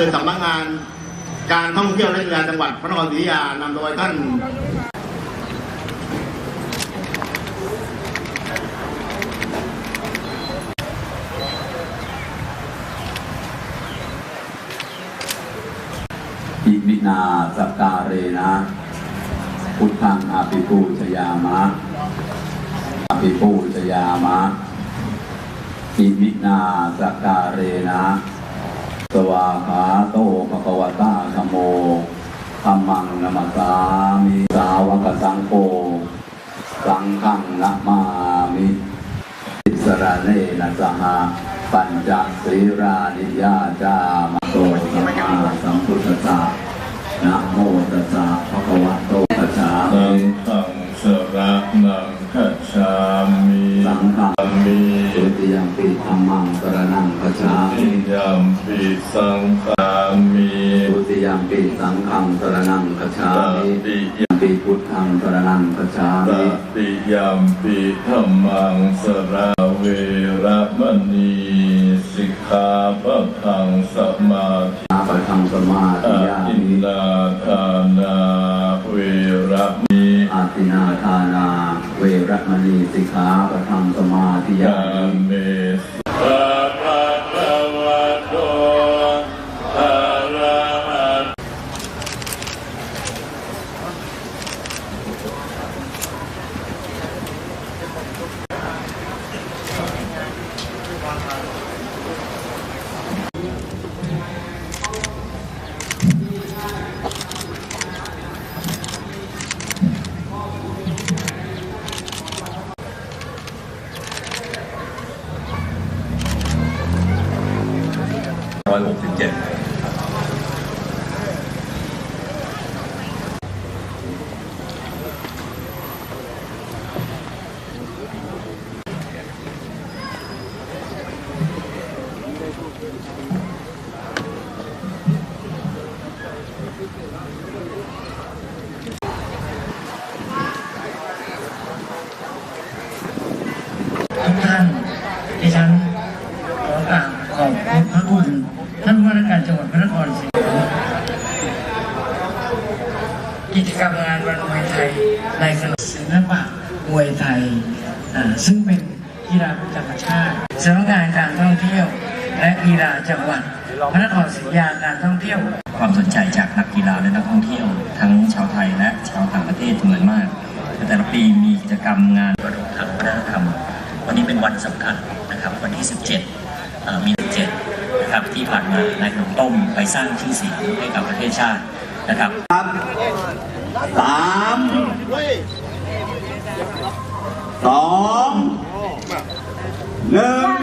คือสำนักงาน การท่องเที่ยวและกีฬาจังหวัดพระนครศรีอยุธยานำโดยท่านอิมินาสกการเรนะพุทธังอาภิปูชยามะอาภิปูชยามะอิมินาสกการเรนะ สวาขาโตภะคะวตาธมโมธรรมังนัมสสามิสาวกสังโฆสังฆังนะมามิอิสระเนนะสหปัญจศีรานิยาจามโตสัมมาสัมพุทธะนะโมตัสสะภะคะวะ ยัมปิธัมมังสรณังคัจฉาติมิยัมปิสังฆามิสุติยัมปิสังฆังสรณังคัจฉาตมิติยัมปิพุทธังสรณังคัจฉาตมิติยัมปิธัมมังสระเวระมณีสิกขาปะทังสมาธิอาปะทังสมาธิอายาทินมินาทานาเวระ มีอาตินาทานา เวรมณีสิกขาปะทังสมาธิยามิเมส 2567ท่านที่ฉันขอกราบขอบพระคุณ ท่านผู้ว่าราชการจังหวัดพระนครศรีอยุธยากิจกรรมงานวันมวยไทยในขนมศิลปะมวยไทยอ่าซึ่งเป็นกีฬาประจำชาติสำนักงานการท่องเที่ยว และกีฬาจังหวัดพระนครศรีอยุธยาการท่องเที่ยว ความสนใจจากนักกีฬาและนักท่องเที่ยว ทั้งชาวไทยและชาวต่างประเทศจำนวนมาก แต่ละปีมีกิจกรรมงานประดมทางวัฒนธรรม วันนี้เป็นวันสำคัญนะครับ วันที่ 17เอ่อมี17 นะครับที่ผ่านมานายขนมต้มไปสร้างชื่อเสียงให้กับประเทศชาตินะครับสามสองหนึ่ง